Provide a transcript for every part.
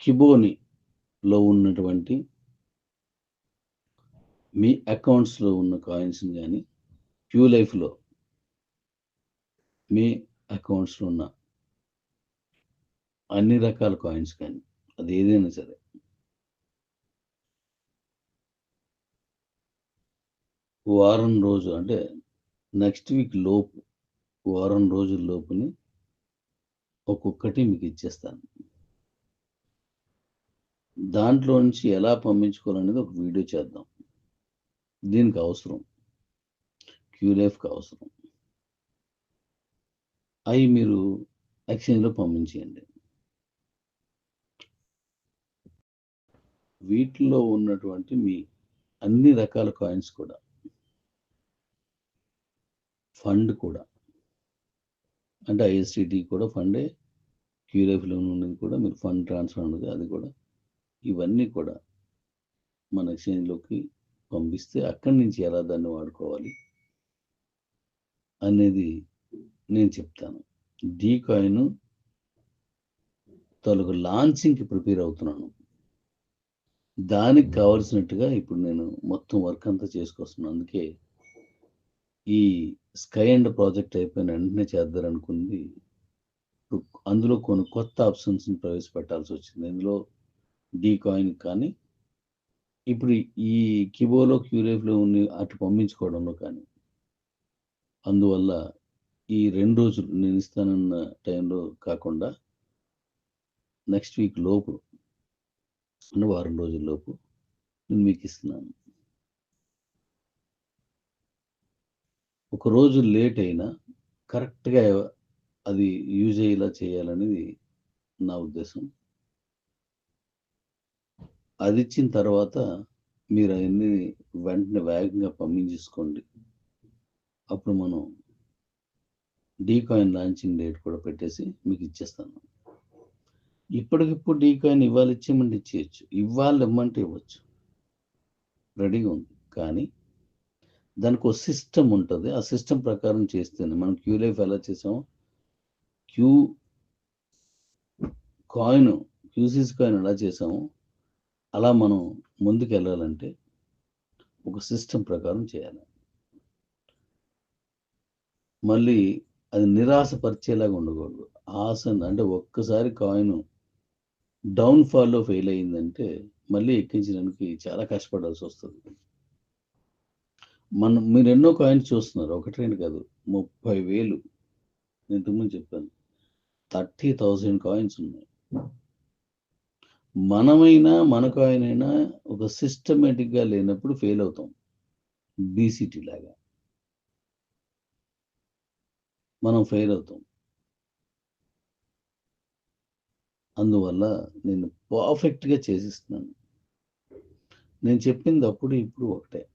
కిబోనిలో ఉన్నటువంటి మీ అకౌంట్స్లో ఉన్న కాయిన్స్ని కానీ క్యూ లైఫ్లో మీ అకౌంట్స్లో ఉన్న అన్ని రకాల కాయిన్స్ కానీ అది ఏదైనా సరే. వారం రోజు అంటే నెక్స్ట్ వీక్ లోపు వారం రోజుల లోపుని ఒక్కొక్కటి మీకు ఇచ్చేస్తాను. దాంట్లో నుంచి ఎలా పంపించుకోవాలనేది ఒక వీడియో చేద్దాం. దీనికి అవసరం. క్యూలైఫ్కి అవసరం. అవి మీరు ఎక్స్చేంజ్లో పంపించేయండి. వీటిలో ఉన్నటువంటి మీ అన్ని రకాల కాయిన్స్ కూడా ఫండ్ కూడా అంటే ఐఎస్టీటీ కూడా ఫండే క్యూరేఫ్లో ఉన్నది కూడా మీరు ఫండ్ ట్రాన్స్ఫర్ ఉన్నది అది కూడా ఇవన్నీ కూడా మన ఎక్స్చేంజ్లోకి పంపిస్తే అక్కడి నుంచి ఎలా దాన్ని వాడుకోవాలి అనేది నేను చెప్తాను. డీ కాయిన్ తలకు లాంచింగ్కి ప్రిపేర్ అవుతున్నాను. దానికి కావలసినట్టుగా ఇప్పుడు నేను మొత్తం వర్క్ అంతా చేసుకొస్తున్నాను. అందుకే ఈ స్కై అండ్ ప్రాజెక్ట్ అయిపోయిన వెంటనే చేద్దారనుకుంది. ఇప్పుడు అందులో కొన్ని కొత్త ఆప్షన్స్ని ప్రవేశపెట్టాల్సి వచ్చింది. ఇందులో డీ కాయిన్ కానీ ఇప్పుడు ఈ కిబోలో క్యూరేఫ్లో ఉన్న అటు పంపించుకోవడంలో కానీ అందువల్ల ఈ రెండు రోజులు నేను ఇస్తానన్న టైంలో కాకుండా నెక్స్ట్ వీక్ లోపు అంటే వారం రోజుల లోపు నేను మీకు ఇస్తున్నాను. ఒక రోజు లేట్ అయినా కరెక్ట్గా అది యూజ్ అయ్యేలా చేయాలనేది నా ఉద్దేశం. అది ఇచ్చిన తర్వాత మీరు అవన్నీ వెంటనే వేగంగా పంపించేసుకోండి. అప్పుడు మనం డీ కాయిన్ లాంచింగ్ డేట్ కూడా పెట్టేసి మీకు ఇచ్చేస్తాను. ఇప్పటికిప్పుడు డీకాయిన్ ఇవాళ ఇచ్చేయమంటే ఇచ్చేయచ్చు. ఇవాళ ఇవ్వమంటే ఇవ్వచ్చు. రెడీగా ఉంది. కానీ దానికి ఒక సిస్టమ్ ఉంటుంది. ఆ సిస్టమ్ ప్రకారం చేస్తేనే మనం క్యూ లైఫ్ ఎలా చేసామో క్యూ కాయిన్ క్యూసీస్ కాయిన్ ఎలా చేసామో అలా మనం ముందుకు వెళ్ళాలంటే ఒక సిస్టమ్ ప్రకారం చేయాలి. మళ్ళీ అది నిరాశపరిచేలాగా ఉండకూడదు. ఆశ అంటే ఒక్కసారి కాయిన్ డౌన్ ఫాల్లో ఫెయిల్ అయిందంటే మళ్ళీ ఎక్కించడానికి చాలా కష్టపడాల్సి వస్తుంది. మనం మీరు ఎన్నో కాయిన్స్ చూస్తున్నారు. ఒకటి రెండు కాదు ముప్పై వేలు. నేను ఇంతకుముందు చెప్పాను. థర్టీ థౌజండ్ కాయిన్స్ ఉన్నాయి. మనమైనా మన కాయిన్ అయినా ఒక సిస్టమేటిక్గా లేనప్పుడు ఫెయిల్ అవుతాం. బీసీటీ లాగా. మనం ఫెయిల్ అవుతాం. అందువల్ల నేను పర్ఫెక్ట్గా చేసిస్తున్నాను. నేను చెప్పింది అప్పుడు ఇప్పుడు ఒకటే.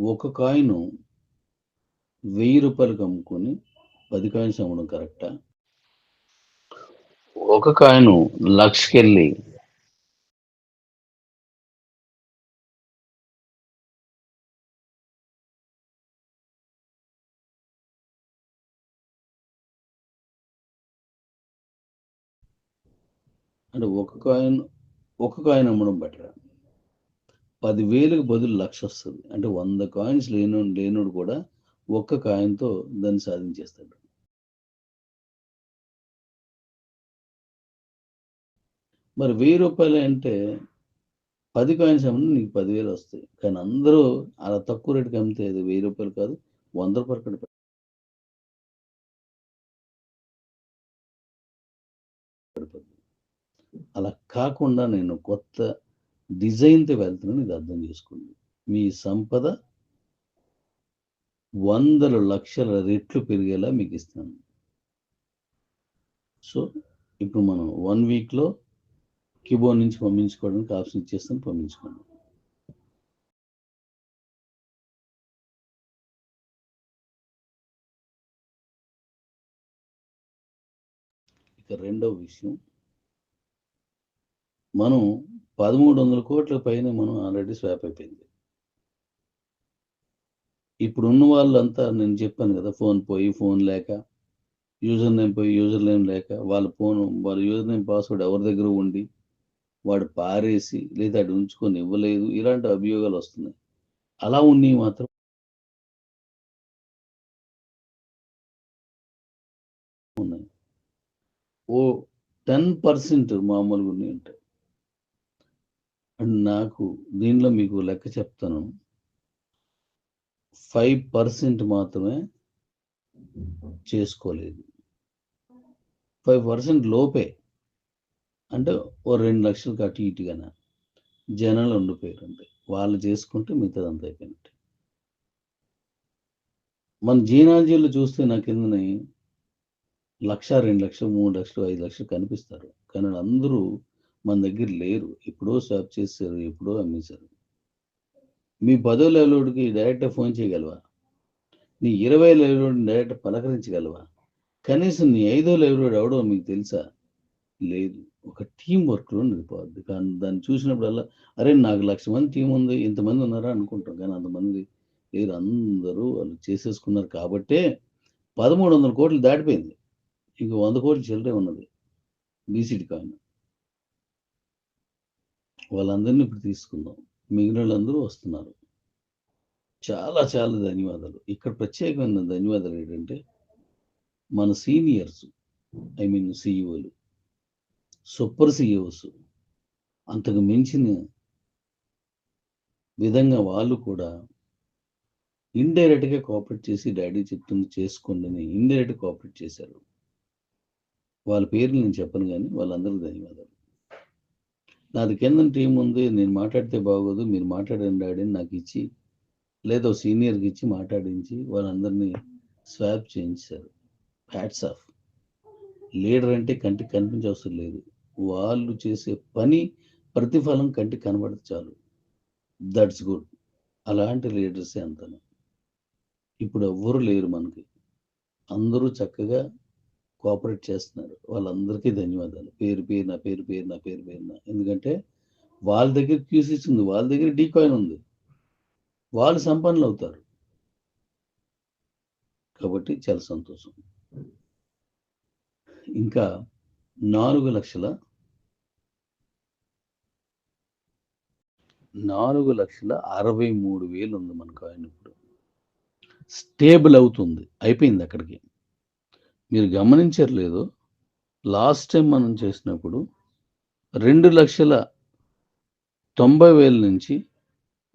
ఒక కాయిన్ వెయ్యి రూపాయలకు అమ్ముకొని పది కాయిన్స్ అమ్మడం కరెక్టా? ఒక కాయను లక్షకెళ్ళి అంటే ఒక కాయిన్ ఒక కాయిన్ అమ్మడం బెటర్? పదివేలకు బదులు లక్ష వస్తుంది. అంటే వంద కాయిన్స్ లేను లేనుడు కూడా ఒక్క కాయిన్తో దాన్ని సాధించేస్తాడు. మరి వెయ్యి రూపాయలు అంటే పది కాయిన్స్ అమ్మినా నీకు పదివేలు వస్తాయి. కానీ అందరూ అలా తక్కువ రేటుకి అమ్మితే అది వెయ్యి రూపాయలు కాదు వంద రూపాయలు కూడా అలా కాకుండా నేను కొత్త డిజైన్తో వెళ్తున్నాను ఇది అర్థం చేసుకోండి. మీ సంపద వందల లక్షల రెట్లు పెరిగేలా మీకు ఇస్తాను. సో ఇప్పుడు మనం వన్ వీక్లో కీబోర్డ్ నుంచి పంపించుకోవడానికి ఆప్షన్ ఇచ్చేస్తాను పంపించుకోండి ఇక రెండవ విషయం మనం పదమూడు వందల కోట్ల పైన మనం ఆల్రెడీ స్వాప్ అయిపోయింది. ఇప్పుడు ఉన్న వాళ్ళంతా నేను చెప్పాను కదా ఫోన్ పోయి ఫోన్ లేక యూజర్ నేమ్ పోయి యూజర్ నేమ్ లేక వాళ్ళ ఫోన్ వాళ్ళ యూజర్ నేమ్ పాస్వర్డ్ ఎవరి దగ్గర ఉండి వాడు పారేసి లేదా అటు ఉంచుకొని ఇవ్వలేదు. ఇలాంటి అభియోగాలు వస్తున్నాయి. అలా ఉన్నవి మాత్రం ఉన్నాయి. ఓ టెన్ పర్సెంట్ మామూలుగా ఉన్నాయి ఉంటాయి అండ్ నాకు దీనిలో మీకు లెక్క చెప్తాను. ఫైవ్ పర్సెంట్ మాత్రమే చేసుకోలేదు. ఫైవ్ పర్సెంట్ లోపే. అంటే ఓ రెండు లక్షలకు అటు ఇటుగానే జనాలు ఉండిపోయారు అంటే వాళ్ళు చేసుకుంటే మిగతాదంతా అయిపోయినట్టు. మన జీనాలజీలో చూస్తే నా కిందని లక్ష రెండు లక్షలు మూడు లక్షలు ఐదు లక్షలు కనిపిస్తారు. కానీ అందరూ మన దగ్గర లేరు. ఎప్పుడో స్వాప్ చేశారు ఎప్పుడో అమ్మేశారు. మీ పదో లెవెల్కి డైరెక్ట్గా ఫోన్ చేయగలవా? నీ ఇరవై లెవెల్ డైరెక్ట్ పలకరించగలవా? కనీసం నీ ఐదో లెవెల్ ఎవడో మీకు తెలుసా? లేదు. ఒక టీం వర్క్లో నిలిపోద్ది కానీ దాన్ని చూసినప్పుడల్లా అరే నాకు లక్ష మంది టీం ఉంది ఇంతమంది ఉన్నారా అనుకుంటాం. కానీ అంతమంది లేరు. అందరూ వాళ్ళు చేసేసుకున్నారు కాబట్టే పదమూడు వందల కోట్లు దాటిపోయింది. ఇంక వంద కోట్లు చిల్లరే ఉన్నది బీసీడీ కాయిన్. వాళ్ళందరినీ ఇప్పుడు తీసుకుందాం. మిగిలిన వాళ్ళందరూ వస్తున్నారు. చాలా చాలా ధన్యవాదాలు. ఇక్కడ ప్రత్యేకమైన ధన్యవాదాలు ఏంటంటే మన సీనియర్స్ ఐ మీన్ సిఇఓలు సూపర్ సిఇఓస్ అంతకు మించిన విధంగా వాళ్ళు కూడా ఇండైరెక్ట్గా కోఆపరేట్ చేసి డాడీ చెప్తుంది చేసుకోండి అని ఇండైరెక్ట్ కోఆపరేట్ చేశారు. వాళ్ళ పేర్లు నేను చెప్పను కానీ వాళ్ళందరికీ ధన్యవాదాలు. నాది కింద టీం ఉంది నేను మాట్లాడితే బాగోదు మీరు మాట్లాడండి డాడీని నాకు ఇచ్చి లేదా సీనియర్కి ఇచ్చి మాట్లాడించి వాళ్ళందరినీ స్వాప్ చేయించారు. Hats off. లీడర్ అంటే కంటికి కనిపించవసరం లేదు. వాళ్ళు చేసే పని ప్రతిఫలం కంటికి కనబడదు చాలు. దట్స్ గుడ్ అలాంటి లీడర్సే అంతను? ఇప్పుడు ఎవ్వరు లేరు మనకి. అందరూ చక్కగా కోఆపరేట్ చేస్తున్నారు. వాళ్ళందరికీ ధన్యవాదాలు. పేరు పేరు నా పేరు పేరు నా పేరు పేరు నా ఎందుకంటే వాళ్ళ దగ్గర క్యూసిస్ ఉంది. వాళ్ళ దగ్గర డీ కాయిన్ ఉంది. వాళ్ళు సంపన్నులు అవుతారు. కాబట్టి చాలా సంతోషం. ఇంకా నాలుగు లక్షల నాలుగు లక్షల అరవై మూడు వేలు ఉంది మన కాయిన్ ఇప్పుడు. స్టేబుల్ అవుతుంది. అయిపోయింది అక్కడికి. మీరు గమనించట్లేదు లాస్ట్ టైం మనం చేసినప్పుడు రెండు లక్షల తొంభై వేల నుంచి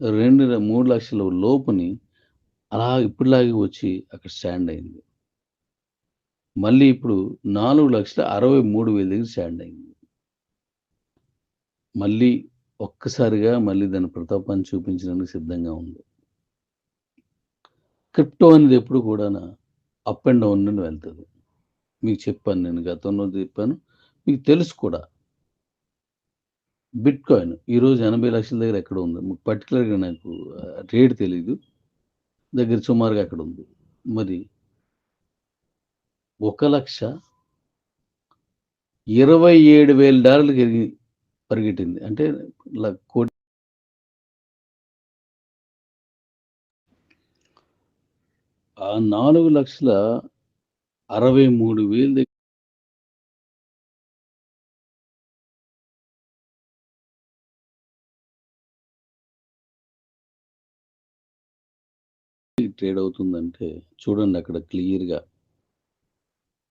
రెండు మూడు లక్షల లోపుని అలా ఇప్పుడులాగే వచ్చి అక్కడ స్టాండ్ అయింది. మళ్ళీ ఇప్పుడు నాలుగు లక్షల అరవై మూడు వేల దగ్గర స్టాండ్ అయింది. మళ్ళీ ఒక్కసారిగా మళ్ళీ దాని ప్రతాపాన్ని చూపించడానికి సిద్ధంగా ఉంది. క్రిప్టో అనేది ఎప్పుడు కూడా అప్ అండ్ డౌన్ నుండి వెళ్తుంది. మీకు చెప్పాను నేను గతంలో చెప్పాను. మీకు తెలుసు కూడా. బిట్ కాయిన్ ఈరోజు ఎనభై లక్షల దగ్గర ఎక్కడ ఉంది? పర్టికులర్గా నాకు రేట్ తెలియదు దగ్గర సుమారుగా అక్కడ ఉంది. మరి ఒక లక్ష ఇరవై ఏడు వేల డాలర్లు పరిగెట్టింది. అంటే కోటి ఆ నాలుగు లక్షల అరవై మూడు వేల దగ్గర ట్రేడ్ అవుతుందంటే చూడండి అక్కడ క్లియర్గా.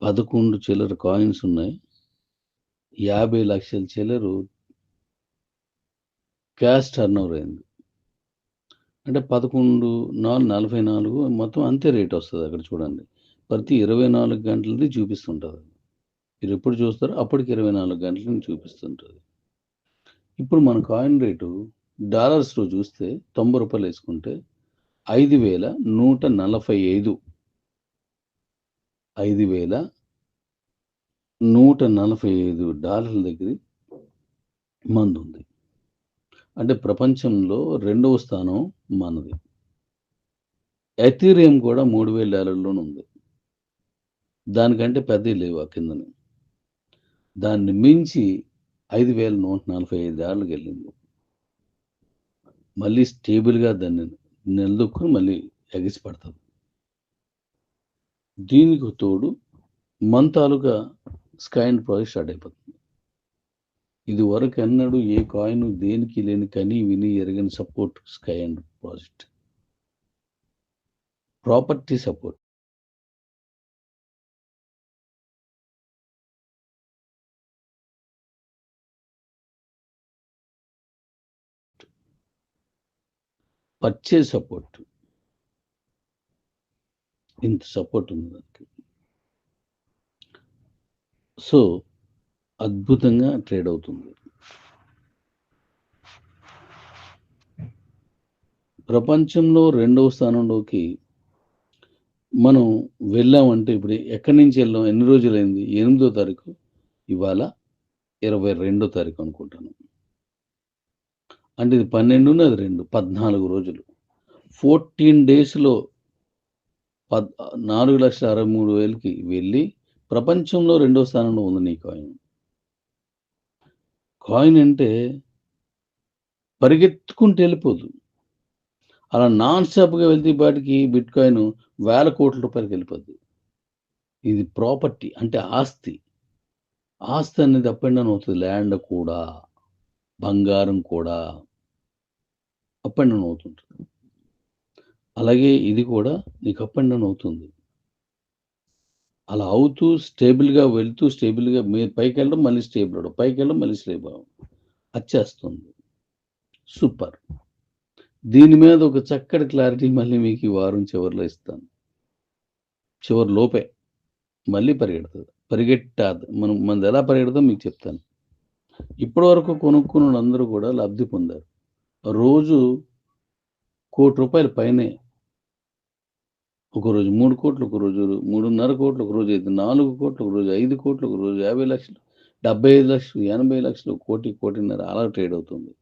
పదకొండు చిల్లర కాయిన్స్ ఉన్నాయి. యాభై లక్షల చిల్లరు క్యాష్ టర్న్ ఓవర్ అయింది. అంటే పదకొండు నాలుగు నలభై నాలుగు మొత్తం అంతే రేట్ వస్తుంది అక్కడ చూడండి. ప్రతి ఇరవై నాలుగు గంటలది చూపిస్తుంటుంది. మీరు ఎప్పుడు చూస్తారో అప్పటికి ఇరవై నాలుగు గంటలని చూపిస్తుంటుంది. ఇప్పుడు మన కాయిన్ రేటు డాలర్స్లో చూస్తే తొంభై రూపాయలు వేసుకుంటే ఐదు వేల నూట నలభై ఐదు. ఐదు వేల నూట నలభై ఐదు డాలర్ల దగ్గర మందు ఉంది అంటే ప్రపంచంలో రెండవ స్థానం మనది. ఎథీరియం కూడా మూడు వేల డాలర్లోనే ఉంది. దానికంటే పెద్దవి లేవు ఆ కిందని. దాన్ని మించి ఐదు వేల నూట నలభై ఐదు డాలర్లకు వెళ్ళింది. మళ్ళీ స్టేబుల్గా దాన్ని నిలదొక్కుని మళ్ళీ ఎగిసి పడుతుంది దీనికి తోడు మన తాలూకా అండ్ ప్రాజెక్ట్ స్టార్ట్ అయిపోతుంది. ఇది వరకు అన్నాడు ఏ కాయిన్ దేనికి లేని కని విని ఎరగని support sky and deposit property support. Purchase support. ఇంత సపోర్ట్ ఉంది దానికి. సో అద్భుతంగా ట్రేడ్ అవుతుంది. ప్రపంచంలో రెండవ స్థానంలోకి మనం వెళ్ళామంటే ఇప్పుడు ఎక్కడి నుంచి వెళ్ళాం? ఎన్ని రోజులైంది? ఎనిమిదో తారీఖు. ఇవాళ ఇరవై రెండో తారీఖు అనుకుంటాను. అంటే ఇది పన్నెండున అది రెండు పద్నాలుగు రోజులు. ఫోర్టీన్ డేస్లో పద్ నాలుగు లక్షల అరవై మూడు వేలకి వెళ్ళి ప్రపంచంలో రెండో స్థానంలో ఉంది నీ కాయిన్ కాయిన్ అంటే పరిగెత్తుకుంటూ వెళ్ళిపోదు. అలా నాన్ స్టాప్గా వెళ్తే వాటికి బిట్ కాయిన్ వేల కోట్ల రూపాయలకి వెళ్ళిపోద్ది. ఇది ప్రాపర్టీ అంటే ఆస్తి. ఆస్తి అనేది అప్ అండ్ డౌన్ అవుతుంది. ల్యాండ్ కూడా బంగారం కూడా అప్ అండ్ డౌన్ అవుతుంటుంది. అలాగే ఇది కూడా నీకు అప్ అండ్ డౌన్ అవుతుంది. అలా అవుతూ స్టేబుల్గా వెళ్తూ స్టేబుల్గా మీరు పైకి వెళ్ళడం మళ్ళీ స్టేబుల్ అవడం పైకి వెళ్ళడం మళ్ళీ స్టేబుల్ అవడం వచ్చేస్తుంది సూపర్. దీని మీద ఒక చక్కటి క్లారిటీ మళ్ళీ మీకు ఈ వారం చివరిలో ఇస్తాను. చివరి లోపే. మళ్ళీ పరిగెడుతుంది. పరిగెట్టాదు. మనం మనది ఎలా పరిగెడతాం మీకు చెప్తాను. ఇప్పటి వరకు కొనుక్కున్న అందరూ కూడా లబ్ధి పొందారు. రోజు కోటి రూపాయల పైనే ఒకరోజు మూడు కోట్లు ఒక రోజు మూడున్నర కోట్లు ఒకరోజు రోజు నాలుగు కోట్లు ఒక రోజు ఐదు కోట్లు ఒకరోజు యాభై లక్షలు డెబ్బై ఐదు లక్షలు ఎనభై లక్షలు కోటి కోటిన్నర అలా ట్రేడ్ అవుతుంది.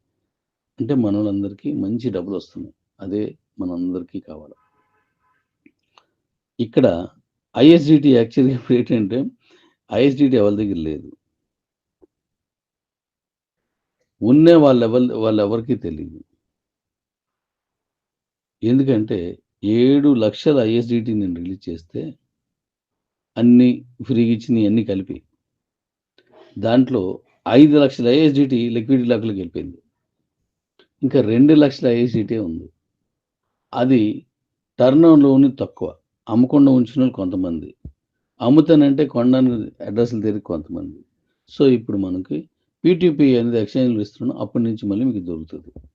అంటే మనలందరికీ మంచి డబ్బులు వస్తున్నాయి. అదే మనందరికీ కావాలి. ఇక్కడ ఐఎస్డిటి యాక్చువల్గా ఇప్పుడు ఏంటంటే ఐఎస్డిటి ఎవరి దగ్గర లేదు. ఉన్నే వాళ్ళెవల్ ఎవరి వాళ్ళెవరికి తెలియదు ఎందుకంటే ఏడు లక్షల ఐఎస్డిటీ నేను రిలీజ్ చేస్తే అన్ని ఫ్రీగా ఇచ్చినవి అన్నీ కలిపి దాంట్లో ఐదు లక్షల ఐఎస్డిటీ లిక్విడ్ లాక్లోకి వెళ్ళిపోయింది. ఇంకా రెండు లక్షల ఐఎస్డిటీ ఉంది. అది టర్న్లోని తక్కువ. అమ్మకుండా ఉంచిన వాళ్ళు కొంతమంది. అమ్ముతానంటే కొనడానికి అడ్రస్లు తిరిగి కొంతమంది. సో ఇప్పుడు మనకి పీటీపీ అనేది ఎక్స్చేంజ్లు ఇస్తున్నాం. అప్పటి నుంచి మళ్ళీ మీకు దొరుకుతుంది.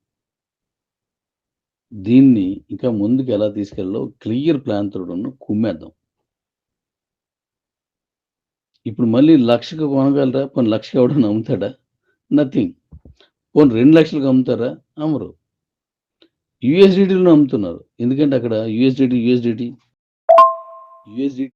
దీన్ని ఇంకా ముందుకు ఎలా తీసుకెళ్ళలో క్లియర్ ప్లాన్ తోడు కుమ్మేద్దాం. ఇప్పుడు మళ్ళీ లక్షకు కొనగలరా? కొన్ని లక్ష ఎవడన్నా అమ్ముతాడా నథింగ్. కొన్ని రెండు లక్షలకు అమ్ముతారా అమ్మరు. యుఎస్డిటీలో అమ్ముతున్నారు ఎందుకంటే అక్కడ యుఎస్డిటీ యుఎస్డిటీ. యుఎస్డిటీ